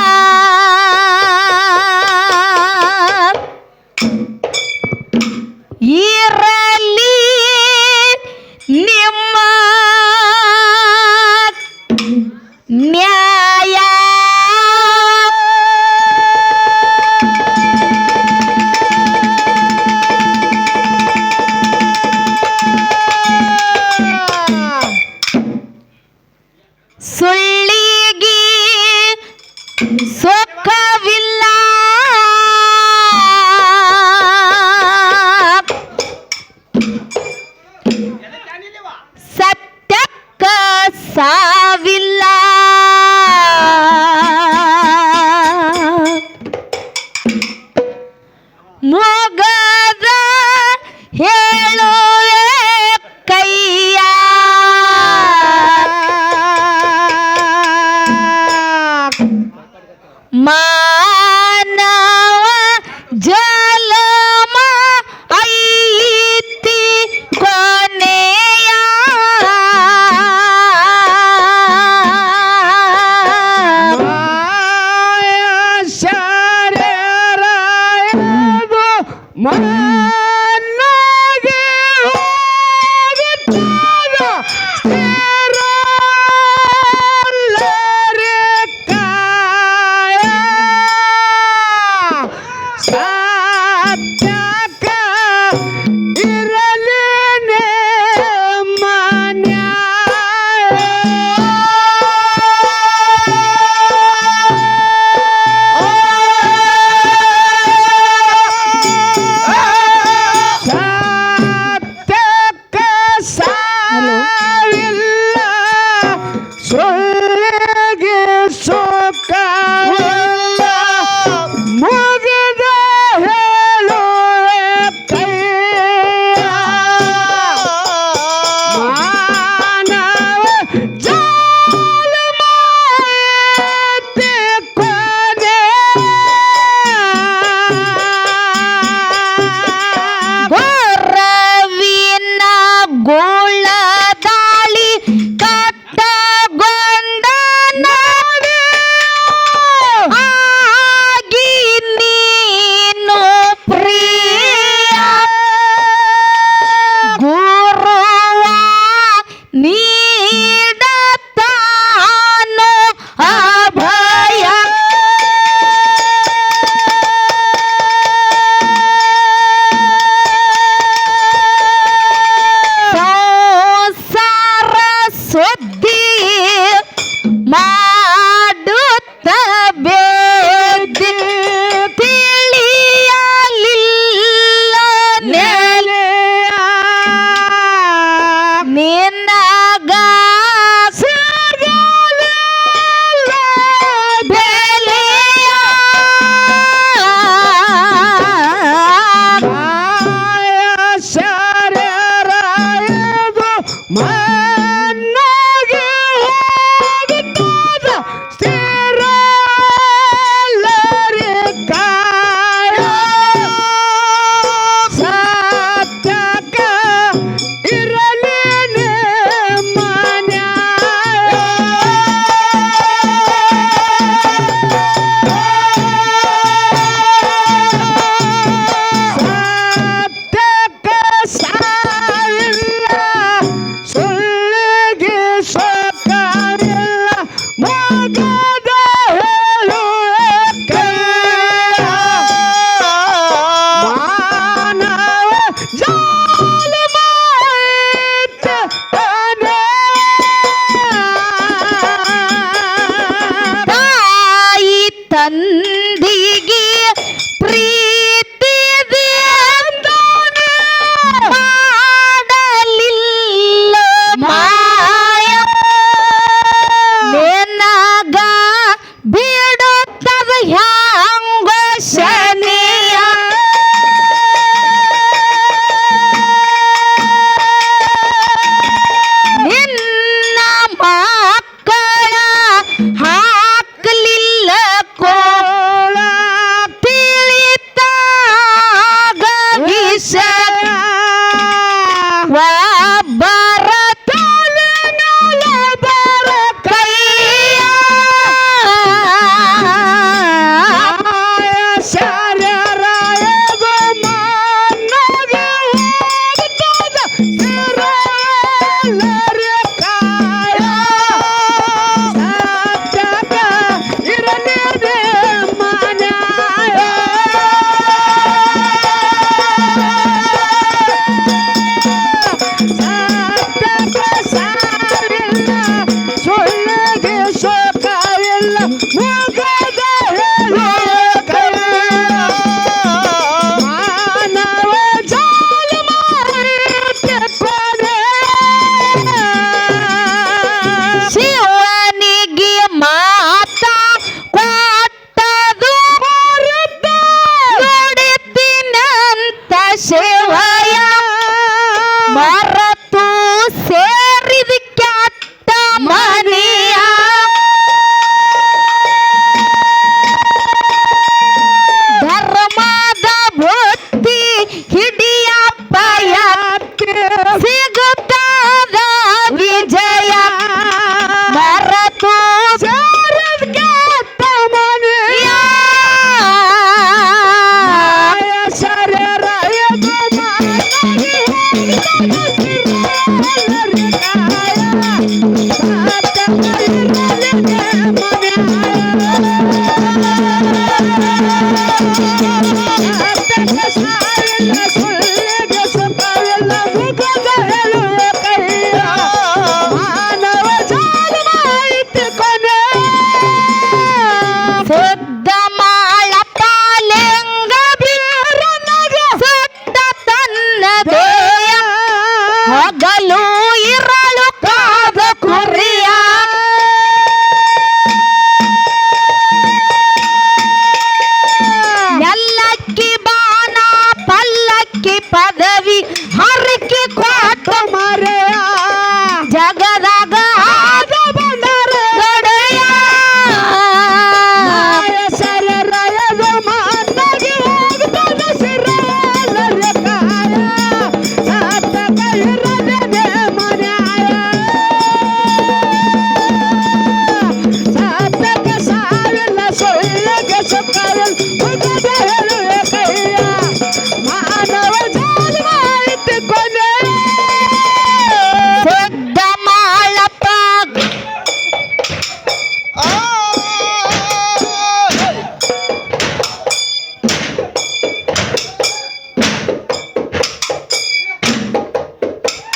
ಇರಲಿ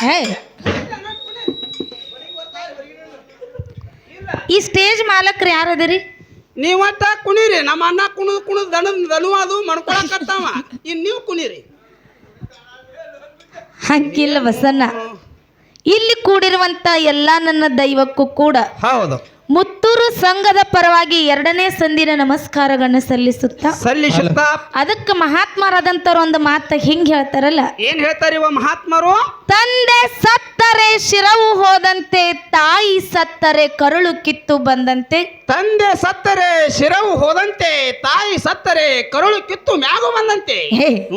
ಹೇ. ಈ ಸ್ಟೇಜ್ ಮಾಲಕ್ರು ಯಾರದಿರಿ? ನೀವ್ ಕುಣಿರಿ ಕುಣೀರಿ ನಮ್ಮ ಅಣ್ಣ ಕುಣಿದು ಕುಣಿದು ದನ ದನು ಅದು ಮಣ್ಕೊಳಕತ್ತಾವ ಇನ್ ನೀವು ಕುಣಿರಿ. ಹಂಗಿಲ್ಲ ಬಸನ್ನ ಇಲ್ಲಿ ಕೂಡಿರುವಂತ ಎಲ್ಲ ನನ್ನ ದೈವಕ್ಕೂ ಕೂಡ ಹೌದು. ಮುತ್ತೂರು ಸಂಘದ ಪರವಾಗಿ ಎರಡನೇ ಸಂದಿನ ನಮಸ್ಕಾರಗಳನ್ನ ಸಲ್ಲಿಸುತ್ತಾ ಸಲ್ಲಿಸುತ್ತಾ? ಅದಕ್ಕೆ ಮಹಾತ್ಮರಾದಂತವ್ರು ಒಂದು ಮಾತ ಹಿಂಗ್ ಹೇಳ್ತಾರಲ್ಲ? ಏನ್ ಹೇಳ್ತಾರೆ ಇವ ಮಹಾತ್ಮರು? ತಂದೆ ಸತ್ತರೆ ಶಿರವು ಹೋದಂತೆ ತಾಯಿ ಸತ್ತರೆ ಕರುಳು ಕಿತ್ತು ಬಂದಂತೆ. ತಂದೆ ಸತ್ತರೆ ಶಿರವು ಹೋದಂತೆ ತಾಯಿ ಸತ್ತರೆ ಕರುಳು ಕಿತ್ತು ಮ್ಯಾಗು ಬಂದಂತೆ. ಹೇ.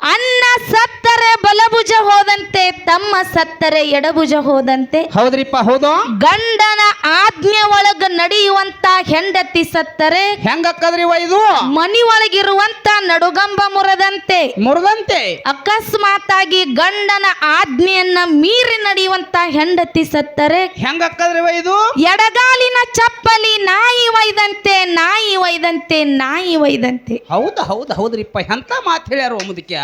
ಅನ್ನ ಸತ್ತರೆ ಬಲಭುಜ ಹೋದಂತೆ ತಮ್ಮ ಸತ್ತರೆ ಎಡಭುಜ ಹೋದಂತೆ. ಹೌದ್ರಿಪ್ಪ ಹೌದು. ಗಂಡನ ಆಜ್ಞೆ ಒಳಗ ನಡೆಯುವಂತ ಹೆಂಡತಿ ಸತ್ತರೆ ಹೆಂಗಕ್ಕದ್ರಿ ಇದು? ಮನಿ ಒಳಗಿರುವಂತ ನಡುಗಂಬ ಮುರದಂತೆ. ಮುರದಂತೆ. ಅಕಸ್ಮಾತ್ ಆಗಿ ಗಂಡನ ಆಜ್ಞೆಯನ್ನ ಮೀರಿ ನಡೆಯುವಂತ ಹೆಂಡತಿ ಸತ್ತರೆ. ಹೆಂಗಕ್ಕದ್ರಿ ಇದು? ಎಡಗಾಲಿನ ಚಪ್ಪಲಿ ನಾಯಿ ಒಯ್ದಂತೆ ನಾಯಿ ಒಯ್ದಂತೆ ನಾಯಿ ವೈದಂತೆ ಹೌದು ಹೌದು ಹೌದ್ರಿಪ್ಪ ಎಂತ ಮಾತು ಹೇಳ್ಯಾರ ಮುದಕ್ಯ?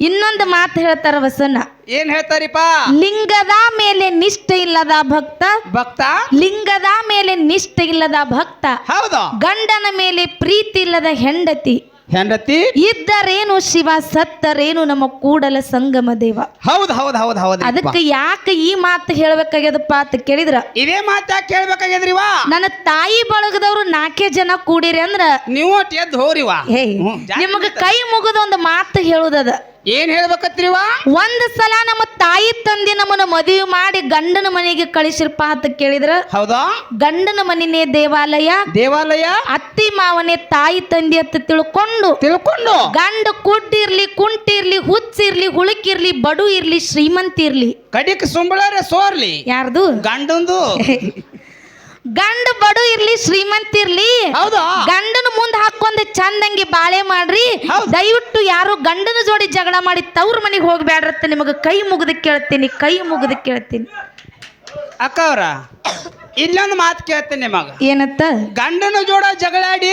ಇನ್ನೊಂದು ಮಾತು ಹೇಳ್ತಾರ ವಸನ. ಏನ್ ಹೇಳ್ತಾರಿಪ್ಪ ಲಿಂಗದ ಮೇಲೆ ನಿಷ್ಠೆ ಇಲ್ಲದ ಭಕ್ತ. ಭಕ್ತ? ಲಿಂಗದ ಮೇಲೆ ನಿಷ್ಠೆ ಇಲ್ಲದ ಭಕ್ತ. ಹೌದು. ಗಂಡನ ಮೇಲೆ ಪ್ರೀತಿ ಇಲ್ಲದ ಹೆಂಡತಿ. ಹೆಂಡತಿ? ಇದ್ದರೇನು ಶಿವ ಸತ್ತರೇನು ನಮ್ಮ ಕೂಡಲ ಸಂಗಮ ದೇವ. ಹೌದು ಹೌದು ಹೌದು ಹೌದು ಅದಕ್ಕೆ ಯಾಕೆ ಈ ಮಾತು ಹೇಳ್ಬೇಕಾಗ್ಯದಪ್ಪ ಅಂತ ಕೇಳಿದ್ರ? ಇದೇ ಮಾತು ಯಾಕೆ ಕೇಳ್ಬೇಕಾಗ್ಯದ್ರಿವಾ ನನ್ನ ತಾಯಿ ಬಳಗದವ್ರು ನಾಲ್ಕೇ ಜನ ಕೂಡಿರಿ ಅಂದ್ರ ನೀವು ಎದ್ದು ಹೋರಿವಾ ನಿಮಗ ಕೈ ಮುಗಿದ ಒಂದು ಮಾತು ಹೇಳುದದ. ಏನ್ ಹೇಳ್ಬೇಕತ್ರಿವ ಒಂದ್ ಸಲ ನಮ್ಮ ತಾಯಿ ತಂದೆ ನಮ್ಮನ್ನ ಮದುವೆ ಮಾಡಿ ಗಂಡನ ಮನೆಗೆ ಕಳಿಸಿರ್ಪ ಅಂತ ಕೇಳಿದ್ರ. ಹೌದಾ? ಗಂಡನ ಮನೆನೇ ದೇವಾಲಯ. ದೇವಾಲಯ? ಅತ್ತಿ ಮಾವನೇ ತಾಯಿ ತಂದೆ ಅಂತ ತಿಳ್ಕೊಂಡು. ತಿಳ್ಕೊಂಡು? ಗಂಡ ಕುಡ್ಡಿರ್ಲಿ ಕುಂಟಿರ್ಲಿ ಹುಚ್ಚಿರ್ಲಿ ಹುಳುಕಿರ್ಲಿ ಬಡು ಇರ್ಲಿ ಶ್ರೀಮಂತ ಇರ್ಲಿ ಕಡಿಕ್ ಸುಂಬಳರೆ ಸೋರ್ಲಿ. ಯಾರ್ದು? ಗಂಡಂದು. ಗಂಡ ಬಡು ಇರ್ಲಿ ಶ್ರೀಮಂತ ಇರ್ಲಿ. ಹೌದಾ? ಗಂಡನ ಮುಂದೆ ಹಾಕೊಂಡ್ ಚಂದಂಗಿ ಬಾಳೆ ಮಾಡ್ರಿ. ದಯವಿಟ್ಟು ಯಾರು ಗಂಡನ ಜೋಡಿ ಜಗಳ ಮಾಡಿ ತವ್ರ ಮನೆಗೆ ಹೋಗ್ಬೇಡ್ರತ್ತ ನಿಮಗೆ ಕೈ ಮುಗಿದು ಕೇಳ್ತೀನಿ ಕೈ ಮುಗಿದು ಕೇಳ್ತೀನಿ. ಅಕ್ಕ ಅವ್ರ ಇಲ್ಲೊಂದು ಮಾತು ಕೇಳ್ತೀನಿ ನಿಮಗ. ಏನತ್ತ? ಗಂಡನ ಜೋಡ ಜಗಳಾಡಿ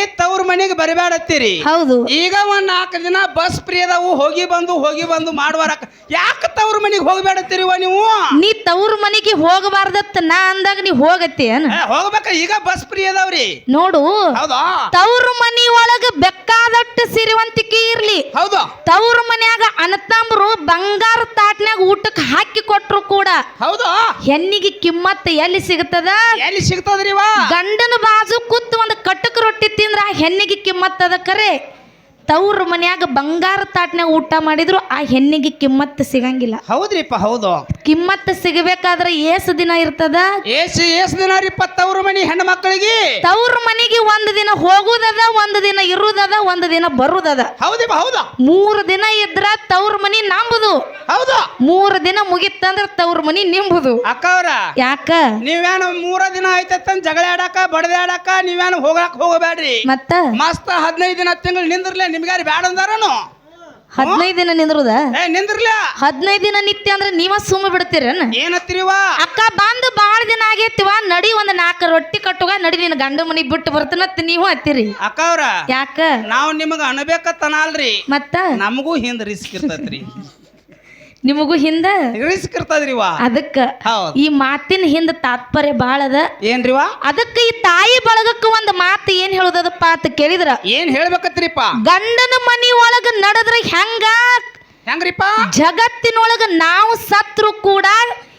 ಮನೆಗೆ ಬರಬೇಡತ್ತೀರಿ. ಹೌದು. ಈಗ ಒಂದ್ ನಾಲ್ಕು ದಿನ ಬಸ್ ಫ್ರೀ ಅದಾವು ಹೋಗಿ ಬಂದು ಹೋಗಿ ಬಂದು ಮಾಡುವಾರ ಯಾಕೆ ತವ್ರ ಮನೆಗೆ ಹೋಗ್ಬೇಡತ್ತೀರಿ ನೀವು? ನೀ ತವ್ರ ಮನೆಗೆ ಹೋಗಬಾರ್ದತ್ತ ನಾ ಅಂದಾಗ ನೀ ಹೋಗತ್ತೆ ಏ, ಹೋಗ್ಬೇಕ ಈಗ ಬಸ್ ಫ್ರೀ ಅದಾವ್ರಿ. ನೋಡು ಹೌದಾ? ತವ್ರ ಮನಿ ಒಳಗ ಬೆಕ್ಕಾದಟ್ಟು ಸಿರಿವಂತಿಕೆ ಇರ್ಲಿ. ಹೌದು. ತವ್ರ ಮನ್ಯಾಗ ಅನತಂಬ್ರು ಬಂಗಾರ ತಾಟ್ನ್ಯಾಗ ಊಟಕ್ಕೆ ಹಾಕಿ ಕೊಟ್ರು ಕೂಡ ಹೌದು. ಹೆಣ್ಣಿಗೆ ಕಿಮ್ಮತ್ ಎಲ್ಲಿ ಸಿಗ್ತದ? ಎಲ್ಲಿ ಸಿಗ್ತದ್ರಿ ಗಂಡನ ಬಾಜು ಕೂತ್ ಒಂದು ಕಟ್ಟಕ್ ರೊಟ್ಟಿ ತಿಂದ್ರ ಆ ಹೆಣ್ಣಿಗೆ ಕಿಮ್ಮತ್ ಅದ ಕರೆ. ತವ್ರ ಮನ್ಯಾಗ ಬಂಗಾರ ತಾಟ್ನ್ಯಾಗ ಊಟ ಮಾಡಿದ್ರು ಆ ಹೆಣ್ಣಿಗೆ ಕಿಮ್ಮತ್ತು ಸಿಗಂಗಿಲ್ಲ. ಹೌದ್ರಿಪ್ಪ ಹೌದು. ಕಿಮ್ಮತ್ತು ಸಿಗಬೇಕಾದ್ರೆ ಏಸು ದಿನ ಇರ್ತದ? ಏಸು ಏಸು ದಿನ ರೀಪ್ಪ ತವ್ರ ಮನಿ ಹೆಣ್ಣು ಮಕ್ಕಳಿಗೆ ತವ್ರ ಮನೆಗೆ ಒಂದು ದಿನ ಹೋಗುದದ ಒಂದು ದಿನ ಇರುದದ ಒಂದು ದಿನ ಬರುದದ. ಹೌದಿಪ್ಪ ಹೌದಾ. ಮೂರು ದಿನ ಇದ್ರ ತವ್ರ ಮನಿ ನಂಬುದು. ಹೌದು. ಮೂರು ದಿನ ಮುಗಿತ್ತಂದ್ರ ತವ್ರ ಮನಿ ನಿಂಬುದು. ಅಕ್ಕ ಅವ್ರ ಯಾಕ? ನೀವೇನು ಮೂರ ದಿನ ಆಯ್ತಂತ ಜಗಳ ಆಡಾಕ ಬಡದಾಡಕ ನೀವೇನು ಹೋಗಾಕ ಹೋಗಬೇಡ್ರಿ. ಮತ್ತ? ಮಸ್ತ ಹದಿನೈದು ದಿನ ತಿಂಗಳು ನಿಂದ್ರಲೆ ನಿಮ್ಗಾರಿ ಬ್ಯಾಡ ಅಂದಾರನು? ಹದಿನೈದು ದಿನ ನಿಂದ್ರದ? ಏ ನಿಂದ್ರಲ ಹದಿನೈದು ದಿನ ನಿತ್ಯ ಅಂದ್ರೆ ನೀವ ಸುಮ್ಮ ಬಿಡ್ತೀರೇನ ಏನತ್ತಿರಿವ? ಅಕ್ಕ ಬಂದು ಬಾಳ ದಿನ ಆಗೇತಿವ ನಡಿ ಒಂದ್ ನಾಲ್ಕು ರೊಟ್ಟಿ ಕಟ್ಟುವ ನಡಿ ನಿನ್ನ ಗಂಡ ಮನಿಗ್ ಬಿಟ್ಟು ಬರ್ತನತ್ ನೀವು ಹತ್ತಿರಿ. ಅಕ್ಕ ಅವ್ರ ಯಾಕ? ನಾವು ನಿಮಗ ಅನ್ಬೇಕತ್ತನ ಅಲ್ರಿ. ಮತ್ತ? ನಮಗೂ ಹಿಂದ್ ರಿಸ್ಕ್ ಇರ್ತೈತ್ರಿ. ನಿಮಗೂ ಹಿಂದ? ರಿಸ್ಕ್ ಇರ್ತದ್ರಿವ ಅದಕ್ಕ ಹೌದು. ಈ ಮಾತಿನ ಹಿಂದ ತಾತ್ಪರ್ಯ ಬಾಳ ಅದ. ಏನ್ರಿವ ಅದಕ್ಕ ಈ ತಾಯಿ ಬಳಗಕ್ಕ ಒಂದ್ ಮಾತು ಏನ್ ಹೇಳುದದಪ್ಪ ಅಂತ ಕೇಳಿದ್ರ? ಏನ್ ಹೇಳ್ಬೇಕತ್ರಿಪ್ಪ? ಗಂಡನ ಮನಿ ಒಳಗ ನಡೆದ್ರ ಹೆಂಗ? ಹೆಂಗ್ರಿಪ್ಪ? ಜಗತ್ತಿನೊಳಗ ನಾವು ಸತ್ರು ಕೂಡ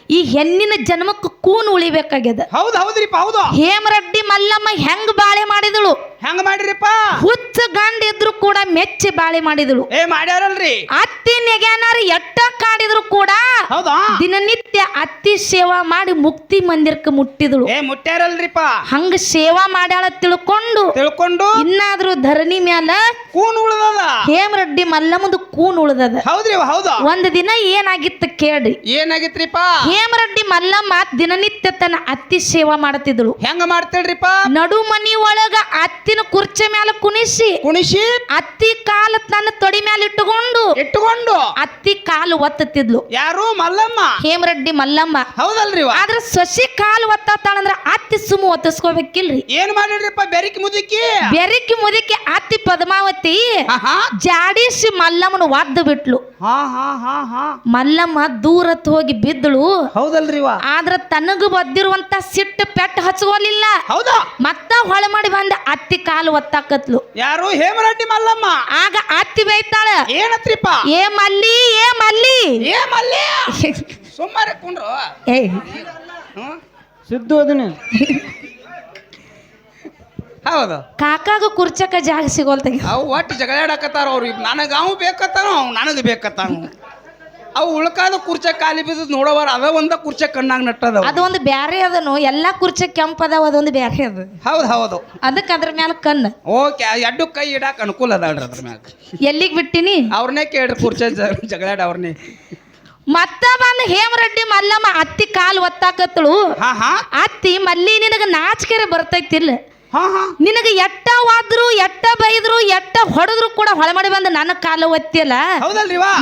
ಈ ಹೆಣ್ಣಿನ ಜನ್ಮಕ್ಕೆ ಕೂನ್ ಉಳಿಬೇಕಾಗ್ಯದ. ಹೌದು ಹೌದ್ರಿಪ್ಪ ಹೌದು. ಹೇಮರೆಡ್ಡಿ ಮಲ್ಲಮ್ಮ ಹೆಂಗ್ ಬಾಳೆ ಮಾಡಿದಳು? ಹೆಂಗ್ ಮಾಡಿರಿಪ್ಪ ಹುಚ್ಚ ಗಂಡ ಇದ್ರು ಕೂಡ ಮೆಚ್ಚಿ ಬಾಳೆ ಮಾಡಿದಳು. ಏ ಮಾಡ್ಯಾರಲ್ರಿ. ಅತ್ತಿ ನೆಗ್ಯಾನಾರ ಎಟ್ಟ ಕಾಡಿದ್ರು ಕೂಡ ಹೌದಾ? ದಿನನಿತ್ಯ ಅತ್ತಿ ಸೇವಾ ಮಾಡಿ ಮುಕ್ತಿ ಮಂದಿರಕ್ಕೆ ಮುಟ್ಟಿದಳು. ಏ ಮುಟ್ಟ್ಯಾರಲ್ರಿಪ್ಪ ಹಂಗ ಸೇವಾ ಮಾಡ್ಯಾಳ ತಿಳ್ಕೊಂಡು. ತಿಳ್ಕೊಂಡು? ಇನ್ನಾದ್ರೂ ಧರಣಿ ಮ್ಯಾಲ ಕೂನ್ ಉಳ್ದದ? ಹೇಮರಡ್ಡಿ ಮಲ್ಲಮ್ಮದು ಕೂನ್ ಉಳ್ದದ. ಹೌದ್ರಿ ಹೌದು. ಒಂದ್ ದಿನ ಏನಾಗಿತ್ತು ಕೇಳಿ ಏನಾಗಿತ್ರಿಪ್ಪ? ಹೇಮರೆಡ್ಡಿ ಮಲ್ಲಮ್ಮ ದಿನನಿತ್ಯ ತನ್ನ ಅತ್ತಿ ಸೇವಾ ಮಾಡ್ತಿದ್ಳು ಹೆಂಗ ಮಾಡ್ತೇಳ್ರಿಪ್ಪ? ನಡು ಮನಿ ಒಳಗ ಅತ್ತಿನ ಕುರ್ಚಿ ಮ್ಯಾಲ ಕುಣಿಸಿ ಕುಣಿಸಿ? ಅತ್ತಿ ಕಾಲ ತನ್ನ ತೊಡಿ ಮ್ಯಾಲ ಇಟ್ಟುಕೊಂಡು ಇಟ್ಟುಕೊಂಡು? ಅತ್ತಿ ಕಾಲು ಒತ್ತುತ್ತಿದ್ಲು. ಯಾರು? ಮಲ್ಲಮ್ಮ? ಹೇಮರಡ್ಡಿ ಮಲ್ಲಮ್ಮ. ಹೌದಲ್ರಿ ಆದ್ರ ಸಸಿ ಕಾಲು ಒತ್ತಾತಾಳಂದ್ರ ಅತ್ತಿ ಸುಮ್ಮ ಒತ್ತಿಸ್ಕೋಬೇಕಿಲ್ರಿ ಏನ್ ಮಾಡಿಡ್ರಿಪ್ಪ ಬೆರಿಕಿ ಮುದುಕಿ? ಬೆರಕಿ ಮುದಕಿ ಅತ್ತಿ ಪದ್ಮಾವತಿ. ಜಾಡಿಸಿ ಮಲ್ಲಮ್ಮನ ಒದ್ದು ಬಿಟ್ಲು. ಹಾ ಹಾ ಹಾ ಹಾ. ಮಲ್ಲಮ್ಮ ದೂರತ್ ಹೋಗಿ ಬಿದ್ದಳು. ಹೌದಲ್ರಿ ಆದ್ರ ತನಗ ಬದ್ದಿರುವಂತ ಸಿಟ್ಟು ಪೆಟ್ಟು ಹಚ್ಕೋಲಿಲ್ಲ. ಹೌದಾ? ಮತ್ತ ಹೊಳ ಮಾಡಿ ಬಂದ ಅತ್ತಿ ಕಾಲು ಒತ್ತಾಕತ್ಲು. ಯಾರು? ಹೇಮರಡ್ಡಿ ಮಲ್ಲಮ್ಮ. ಆಗ ಅತ್ತಿ ಬೈತಾಳ. ಏನತ್ರಿಪ್ಪ? ಏ ಮಲ್ಲಿ ಏ ಮಲ್ಲಿ. ಏ ಮಲ್ಲಿ? ಸುಮ್ಮನೆ ಕುಂಡ್ರು. ಏ ಸಿದ್ದು ಅದನ್ನ. ಹೌದು. ಕಾಕಾಗ ಕುರ್ಚಕ ಜಾಗ ಸಿಗೋಲ್ತಾಗ ಅವು ಒಟ್ಟು ಜಗಳಾಡಕತ್ತಾರ ಅವ್ರು. ನನಗೆ ಅವು ಬೇಕತ್ತಾನ ಅವ್ ನನಗೆ ಬೇಕತ್ತಾನ. ಅವು ಉಳ್ಕಾದ ಕುರ್ಚೆ ಖಾಲಿ ಬಿದ್ದದ್ ನೋಡೋವಾರ ಅದ ಒಂದ ಕುರ್ಚೆ ಕಣ್ಣಾಗ ನಟ್ಟದ ಅದು ಒಂದು ಬ್ಯಾರೆ ಅದನು. ಎಲ್ಲಾ ಕುರ್ಚ ಕೆಂಪ್ ಅದಾವ ಅದೊಂದು ಬ್ಯಾರೆ ಅದ. ಹೌದು ಹೌದು. ಅದಕ್ಕೆ ಅದ್ರ ಮ್ಯಾಲ ಕಣ್ಣು. ಓಕೆ ಎಡ್ಡು ಕೈ ಇಡಾಕ ಅನುಕೂಲ ಅದ ಅದ್ರ ಮ್ಯಾಗ ಎಲ್ಲಿಗೆ ಬಿಟ್ಟಿನಿ? ಅವ್ರನ್ನೇ ಕೇಳ್ರಿ ಕುರ್ಚೆ ಜಗಳಾಡ ಅವ್ರನ್ನೇ ಮತ್ತ ಬಂದ ಹೇಮರೆಡ್ಡಿ ಮಲ್ಲಮ್ಮ ಅತ್ತಿ ಕಾಲು ಒತ್ತಾಕತ್ತಳು. ಅತ್ತಿ ಮಲ್ಲಿ ನಿನಗ ನಾಚಿಕೆರೆ ಬರ್ತೈತಿಲ್ಲ ನಿನಗ ಎಟ್ಟ ವಾದ್ರು ಎಟ್ಟ ಬೈದ್ರು ಎಟ್ಟ ಹೊಡೆದ್ರು ಕೂಡ ಹೊಳ ಮಾಡಿ ಬಂದು ನನ್ನ ಕಾಲ ಒತ್ತಿಲ್ಲ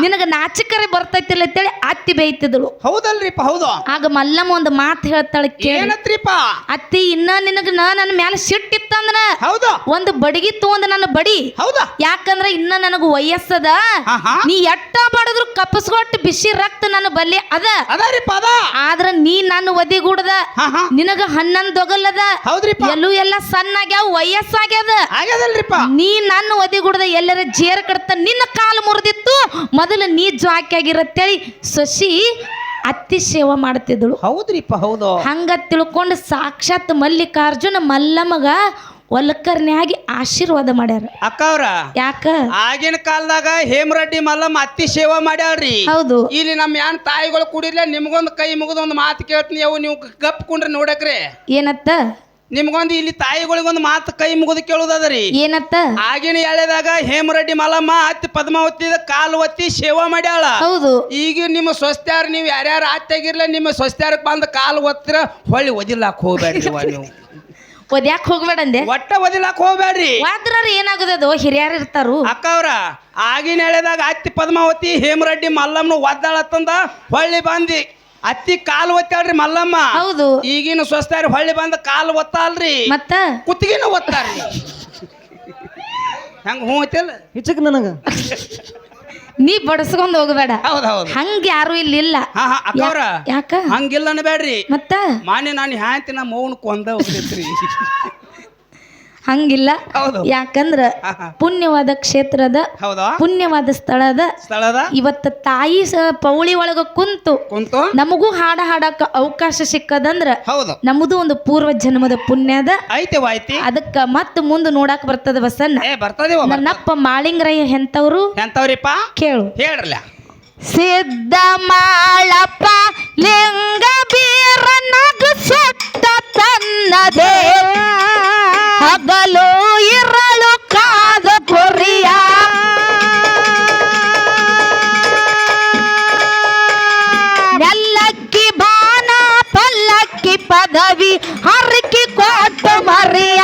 ನಿನಗೆ ನಾಚಿಕರೆ ಬರ್ತೈತಿಲ್ಲ ಅಂತೇಳಿ ಅತ್ತಿ ಬೈತಿದ್ಳು. ಹೌದಲ್ರಿಪ್ಪ ಹೌದು. ಆಗ ಮಲ್ಲಮ್ಮ ಒಂದು ಮಾತು ಹೇಳ್ತಾಳೆ ಕೇಳತ್ರಿಪ ಅತ್ತಿ ಇನ್ನ ನಿನಗ ನನ್ನ ಮ್ಯಾಲ ಸಿಟ್ಟಿತ್ತಂದ್ರ ಹೌದು. ಒಂದು ಬಡಗಿ ತಗೊಂಡ್ ನನ್ನ ಬಡಿ. ಹೌದಾ. ಯಾಕಂದ್ರ ಇನ್ನ ನನಗ ವಯಸ್ಸದ. ನೀ ಎಟ್ಟ ಬಡದ್ರು ಕಪ್ಪಸ್ಕೊಟ್ಟು ಬಿಸಿ ರಕ್ತ ನನ್ನ ಬಲ್ಲಿ ಅದ. ಆದ್ರ ನೀ ನನ್ನ ಒದಿಗೂಡದ. ನಿನಗ ಹನ್ನೊಂದು ದೊಗಲ್ಲದ ಎಲ್ಲೂ ಎಲ್ಲ ಸಣ್ಣಾಗ್ಯಾವ ವಯಸ್ಸಾಗ್ಯದ. ಆಗ್ಯದಲ್ರಿಪ್ಪ. ನೀ ನನ್ನ ಒದಿಗುಡ್ದ ಎಲ್ಲರ ಜೇರ್ ಕಡ್ತ ನಿನ್ನ ಕಾಲು ಮುರಿದಿತ್ತು. ಮೊದಲು ನೀ ಜಾಕಿಯಾಗಿರತ್ತೇಳಿ ಶಶಿ ಅತ್ತಿ ಸೇವಾ ಮಾಡ್ತಿದ್ದಳು. ಹೌದ್ರಿಪ್ಪ ಹೌದು. ಹಂಗ ತಿಳ್ಕೊಂಡು ಸಾಕ್ಷಾತ್ ಮಲ್ಲಿಕಾರ್ಜುನ ಮಲ್ಲಮ್ಮಗ ಒಲಕರ್ನ್ಯಾಗಿ ಆಶೀರ್ವಾದ ಮಾಡ್ಯಾರ. ಅಕ್ಕ ಅವ್ರ? ಯಾಕ? ಆಗಿನ ಕಾಲದಾಗ ಹೇಮರೆಡ್ಡಿ ಮಲ್ಲಮ್ಮ ಅತ್ತಿ ಸೇವಾ ಮಾಡ್ಯಾಳ್ರಿ. ಹೌದು. ಇಲ್ಲಿ ನಮ್ಮ ಯಾನ್ ತಾಯಿಗಳು ಕುಡಿರ್ಲ ನಿಮ್ಗೊಂದು ಕೈ ಮುಗಿದ ಒಂದು ಮಾತು ಕೇಳ್ತೀನಿ ಅವು ನೀವು ಗಪ್ ಕುಂಡ್ರಿ ನೋಡಕ್ರಿ. ಏನತ್ತ? ನಿಮ್ಗೊಂದು ಇಲ್ಲಿ ತಾಯಿಗಳಿಗೊಂದು ಮಾತು ಕೈ ಮುಗಿದು ಕೇಳುದದ್ರಿ ಏನತ್ತ? ಆಗಿನ ಎಳೆದಾಗ ಹೇಮರೆಡ್ಡಿ ಮಲ್ಲಮ್ಮ ಅತ್ತಿ ಪದ್ಮಾವತಿದ ಕಾಲು ಒತ್ತಿ ಸೇವಾ ಮಾಡ್ಯಾಳ. ಹೌದು. ಈಗ ನಿಮ್ಮ ಸ್ವಸ್ಥ್ಯಾರ ನೀವು ಯಾರ್ಯಾರು ಆತ್ಯಾಗಿರ್ಲ ನಿಮ್ಮ ಸ್ವಸ್ಥ್ಯಾರಕ್ಕೆ ಬಂದ ಕಾಲು ಒತ್ತಿರ ಹೊಳ್ಳಿ ಒದಿಲಾಕ್ ಹೋಗ್ಬೇಡ್ರಿ ನೀವು. ಒದ್ಯಾಕ್ ಹೋಗ್ಬೇಡಂದೆ? ಒಟ್ಟ ಒದಿಲಾಕ್ ಹೋಗ್ಬೇಡ್ರಿ. ವಾದ್ರಾರ ಏನಾಗುದದು ಹಿರಿಯರು ಇರ್ತಾರು. ಅಕ್ಕ ಅವ್ರ ಆಗಿನ ಎಳೆದಾಗ ಅತ್ತಿ ಪದ್ಮಾವತಿ ಹೇಮರೆಡ್ಡಿ ಮಲ್ಲಮ್ಮನ ಒದ್ದಾಳತ್ತಂದ ಹೊಳ್ಳಿ ಬಂದಿ. ಅತ್ತಿ ಕಾಲು ಒತ್ತಾಳ್ರಿ ಮಲ್ಲಮ್ಮ. ಹೌದು. ಈಗಿನ ಸ್ವಸ್ಥಾರಿ ಹೊಳ್ಳಿ ಬಂದ ಕಾಲು ಒತ್ತಾಲ್ರಿ ಮತ್ತ? ಕುತ್ತಿಗೆನ ಒತ್ತಾರ್ರಿ ಹಂಗ ಹ್ಞೂ ಐತಿಲ್ಲ ಹಿಚಕ್ ನನಗ. ನೀ ಬಡಸ್ಕೊಂಡ್ ಹೋಗಬೇಡ. ಹೌದ್ ಹೌದು. ಹಂಗ ಯಾರು ಇಲ್ಲಿ ಇಲ್ಲ ಹಾ ಯಾಕ? ಹಂಗಿಲ್ಲ ಅನ್ಬೇಡ್ರಿ. ಮತ್ತ? ಮಾನ್ಯ ನಾನು ಹ್ಯಾಂತಿ ನಮ್ಮ ಮೌನ ಕೊಂದ ಹೋಗ್ತೈತ್ರಿ. ಹಂಗಿಲ್ಲ. ಯಾಕಂದ್ರ. ಪುಣ್ಯವಾದ ಕ್ಷೇತ್ರದ ಪುಣ್ಯವಾದ ಸ್ಥಳದ ಸ್ಥಳದ? ಇವತ್ತ ತಾಯಿ ಪೌಳಿ ಒಳಗ ಕುಂತು ಕುಂತು? ನಮಗೂ ಹಾಡ ಹಾಡಕ ಅವಕಾಶ ಸಿಕ್ಕದಂದ್ರ ನಮ್ದು ಒಂದು ಪೂರ್ವ ಜನ್ಮದ ಪುಣ್ಯದ ಐತೆ ಅದಕ್ಕ ಮತ್ತ ಮುಂದೆ ನೋಡಾಕ ಬರ್ತದ ಬಸನ್ನ ಏ ಬರ್ತದೇವ ನನ್ನಪ್ಪ ಮಾಳಿಂಗರಯ್ಯ ಎಂತವ್ರು? ಎಂತವ್ರಿಪ್ಪ? ಕೇಳು. ಹೇಳ್ರಲ್ಲ. ಸಿದ್ಧ ಮಾಳಪ್ಪ ಲಿಂಗ ಬೀರ ನಗು ಸುತ್ತ ತನ್ನದೇ ಹಗಲು ಇರಳು ಕಾದ ಕೊರಿಯ. ನೆಲ್ಲಕ್ಕಿ ಬಾನ ಪಲ್ಲಕ್ಕಿ ಪದವಿ ಹರಕಿ ಕೊಟ್ಟು ಮರಿಯ.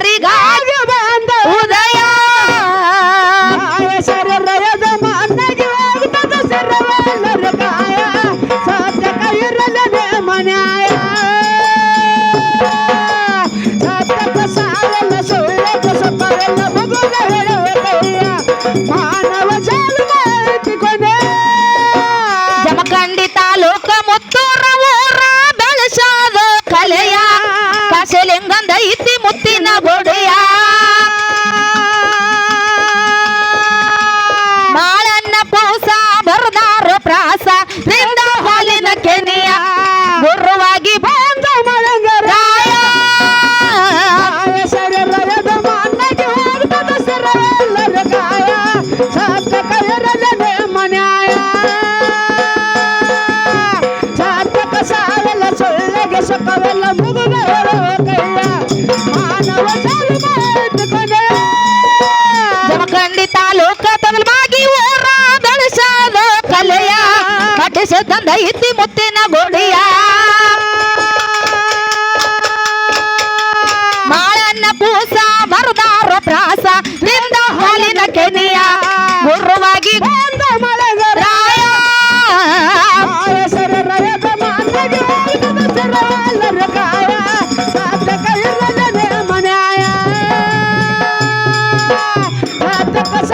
ಭಕ್ತರಿಗಾಗಿ